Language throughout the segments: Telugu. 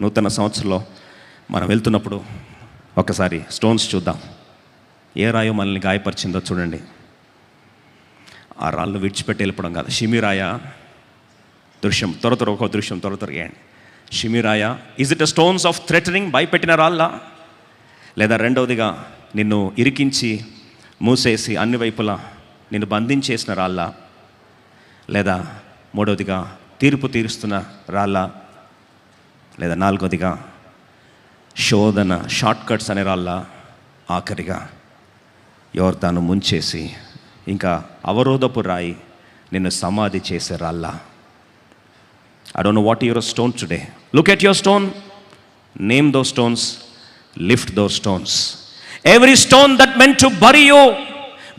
నూతన సంవత్సరంలో మనం వెళ్తున్నప్పుడు ఒకసారి స్టోన్స్ చూద్దాం. ఏ రాయో మనల్ని గాయపరిచిందో చూడండి. ఆ రాళ్ళు విడిచిపెట్టి వెళ్ళిపోవడం కాదు. షిమిరాయ దృశ్యం త్వర త్వర ఒక దృశ్యం త్వర త్వరగా వేయండి షిమిరాయ is it a stones of threatening భయపెట్టిన రాళ్ళ? లేదా రెండవదిగా నిన్ను ఇరికించి మూసేసి అన్ని వైపులా నిన్ను బంధించేసిన రాళ్ళ? లేదా మూడవదిగా తీర్పు తీరుస్తున్న రాళ్ళ? లేదా నాలుగోదిగా శోధన షార్ట్ కట్స్ అనే రాళ్ళ ఆఖరిగా ఎవరు తాను ముంచేసి ఇంకా అవరోధపు రాయి నిన్ను సమాధి చేసే రాళ్ళ. I don't know what your stone today look at your stone name those stones lift those stones every stone that men to bury you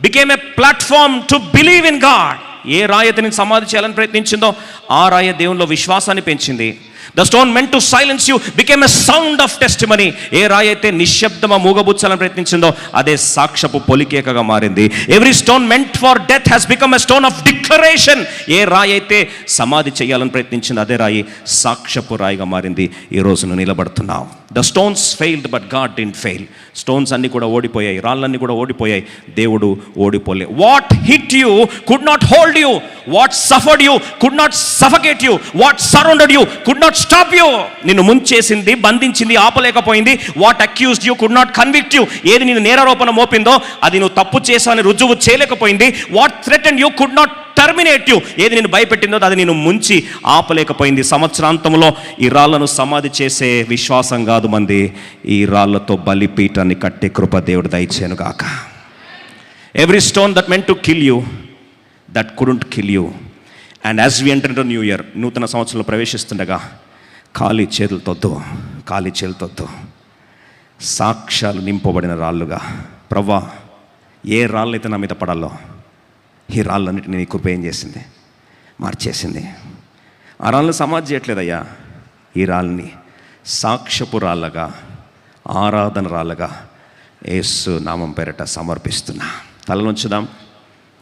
became a platform to believe in God ఏ రాయి నేను సమాధి చేయాలని ప్రయత్నించిందో ఆ రాయ దేవునిలో విశ్వాసాన్ని పెంచింది. The stone meant to silence you became a sound of testimony ఏ రాయి అయితే నిశ్శబ్దమ మూగబుచ్చాలని ప్రయత్నించిందో అదే సాక్ష్యపు పొలికేకగా మారింది. Every stone meant for death has become a stone of declaration ఏ రాయి అయితే సమాధి చేయాలని ప్రయత్నించింది అదే రాయి సాక్ష్యపు రాయిగా మారింది. ఈ రోజు నువ్వు నిలబడుతున్నావు. The stones failed but God didn't fail stones అన్ని కూడా ఓడిపోయాయి రాళ్ళన్నీ కూడా ఓడిపోయాయి. దేవుడు ఓడిపోలే. What hit you could not hold you what suffered you could not suffocate you what surrounded you could not stop you నిన్ను ముంచేసింది బంధించింది ఆపలేకపోయింది. What accused you could not convict you ఏది నేను నేరారోపణ మోపిందో అది నువ్వు తప్పు చేశావని రుజువు చేయలేకపోయింది. What threaten you could not terminate you ఏది నేను భయపెట్టిందో అది నేను ముంచి ఆపలేకపోయింది. సంవత్సరాంతంలో ఈ రాళ్ళను సమాధి చేసే విశ్వాసం కాదు మంది. ఈ రాళ్ళతో బలిపీఠాన్ని కట్టే కృప దేవుడు దయచేనుగాక every stone that meant to kill you that couldn't kill you and as we enter new year నూతన సంవత్సరంలో ప్రవేశిస్తుండగా ఖాళీ చేతులతోద్దు ఖాళీ చేతులతోద్దు సాక్ష్యాలు నింపబడిన రాళ్ళుగా ప్రవ్వా ఏ రాళ్ళైతే నా మీద పడాలో ఈ రాళ్ళన్నిటిని నీకు ఉపయోగం చేసింది? మార్చేసింది. ఆ రాళ్ళని సమాధి చేయట్లేదయ్యా. ఈ రాళ్ళని సాక్ష్యపు రాళ్ళగా ఆరాధన రాళ్ళగా యేసు నామం పేరట సమర్పిస్తున్నా. తలనుంచుదాం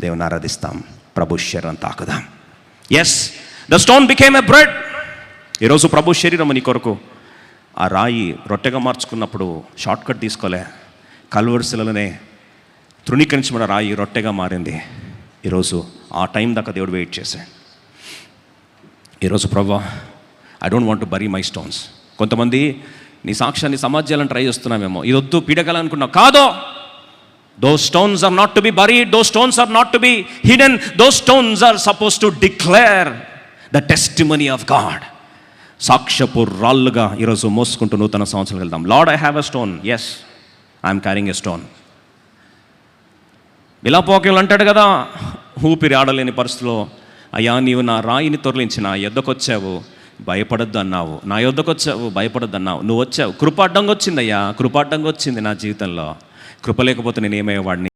దేవుని ఆరాధిస్తాం. ప్రభు శరీరం తాకుదాం? As the stone became a bread ఈరోజు ప్రభు శరీరం నీ కొరకు ఆ రాయి రొట్టెగా మార్చుకున్నప్పుడు షార్ట్ కట్ తీసుకోలే. కల్వరిశిలలోనే తృణీకరించబడిన రాయి రొట్టెగా మారింది. ఈరోజు ఆ టైం దాకా దేవుడు వెయిట్ చేశాడు. ఈరోజు ప్రభా I don't want to bury my stones కొంతమంది నీ సాక్ష్యాన్ని సమాజాలను ట్రై చేస్తున్నామేమో. ఇది వద్దు పీడగలనుకున్నావు కాదో those stones are not to be bury those stones are not to be hidden those stones are supposed to declare the testimony of God సాక్ష్యపు రాళ్ళుగా ఈరోజు మోసుకుంటూ నూతన సంవత్సరాలు వెళ్దాం. Lord I have a stone as I'm carrying a stone విలాపోకేలు అంటాడు కదా ఊపిరి ఆడలేని పరిస్థితిలో అయ్యా నీవు నా రాయిని తొరలించి నా యొద్దకొచ్చావు భయపడొద్దు అన్నావు. నా యొద్దకొచ్చావు భయపడొద్దు అన్నావు. నువ్వు వచ్చావు కృపాడ్డంగా వచ్చిందయ్యా కృపాడ్డంగా వచ్చింది నా జీవితంలో. కృప లేకపోతే నేను ఏమయ్యేవాడిని